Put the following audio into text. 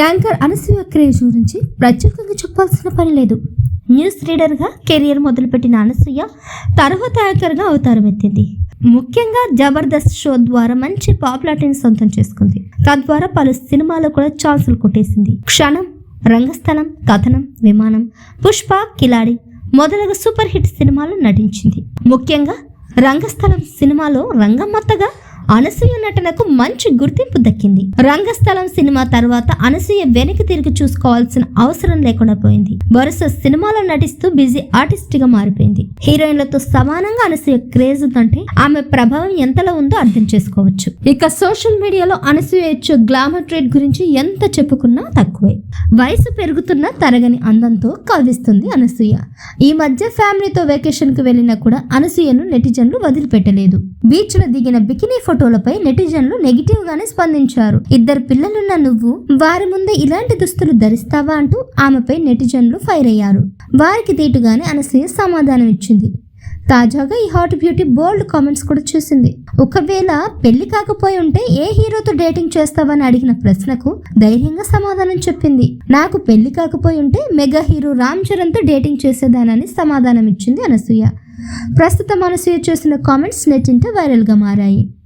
Anchor Anasuya craze గురించి ప్రత్యేకంగా చెప్పాల్సిన పని లేదు. న్యూస్ రీడర్గా కెరియర్ మొదలుపెట్టిన అనసూయ తర్వాత యాంకర్గా అవతారం ఎత్తింది. ముఖ్యంగా జబర్దస్త్ షో ద్వారా మంచి పాపులారిటీని సొంతం చేసుకుంది. తద్వారా పలు సినిమాలో కూడా ఛాన్సులు కొట్టేసింది. క్షణం రంగస్థలం కథనం విమానం పుష్ప కిలాడి మొదలగు సూపర్ హిట్ సినిమాలు నటించింది. ముఖ్యంగా రంగస్థలం సినిమాలో రంగమ్మత్తగా అనసూయ నటనకు మంచి గుర్తింపు దక్కింది. రంగస్థలం సినిమా తర్వాత అనసూయ వెనక్కి తిరిగి చూసుకోవాల్సిన అవసరం లేకుండా పోయింది. వరుస సినిమాలో నటిస్తూ బిజీ ఆర్టిస్ట్గా మారిపోయింది. హీరోయిన్లతో సమానంగా అనసూయ క్రేజ్ ఉందంటే ఆమె ప్రభావం ఎంతలో ఉందో అర్థం చేసుకోవచ్చు. ఇక సోషల్ మీడియాలో అనసూయ ఇచ్చే గ్లామర్ ట్రేడ్ గురించి ఎంత చెప్పుకున్నా తక్కువే. వయసు పెరుగుతున్న తరగని అందంతో కవిస్తుంది అనసూయ. ఈ మధ్య ఫ్యామిలీతో వెకేషన్కు వెళ్ళినా కూడా అనసూయను నెటిజన్లు వదిలిపెట్టలేదు. బీచ్లో దిగిన బికినీ ఫోటోలపై నెటిజన్లు నెగిటివ్ గానే స్పందించారు. ఇద్దరు పిల్లలున్న నువ్వు వారి ముందే ఇలాంటి దుస్తులు ధరిస్తావా? అంటూ ఆమెపై నెటిజన్లు ఫైర్ అయ్యారు. వారికి దీటుగానే అనసూయ సమాధానం ఇచ్చింది తాజాగా ఈ హాట్ బ్యూటీ బోల్డ్ కామెంట్స్ కూడా చూసింది. ఒకవేళ పెళ్ళి కాకపోయి ఉంటే ఏ హీరోతో డేటింగ్ చేస్తావని అడిగిన ప్రశ్నకు ధైర్యంగా సమాధానం చెప్పింది. నాకు పెళ్ళి కాకపోయి ఉంటే మెగా హీరో రామ్ చరణ్తో డేటింగ్ చేసేదానని సమాధానం ఇచ్చింది అనసూయ. ప్రస్తుతం అనసూయ చేసిన కామెంట్స్ నెట్టింట వైరల్గా మారాయి.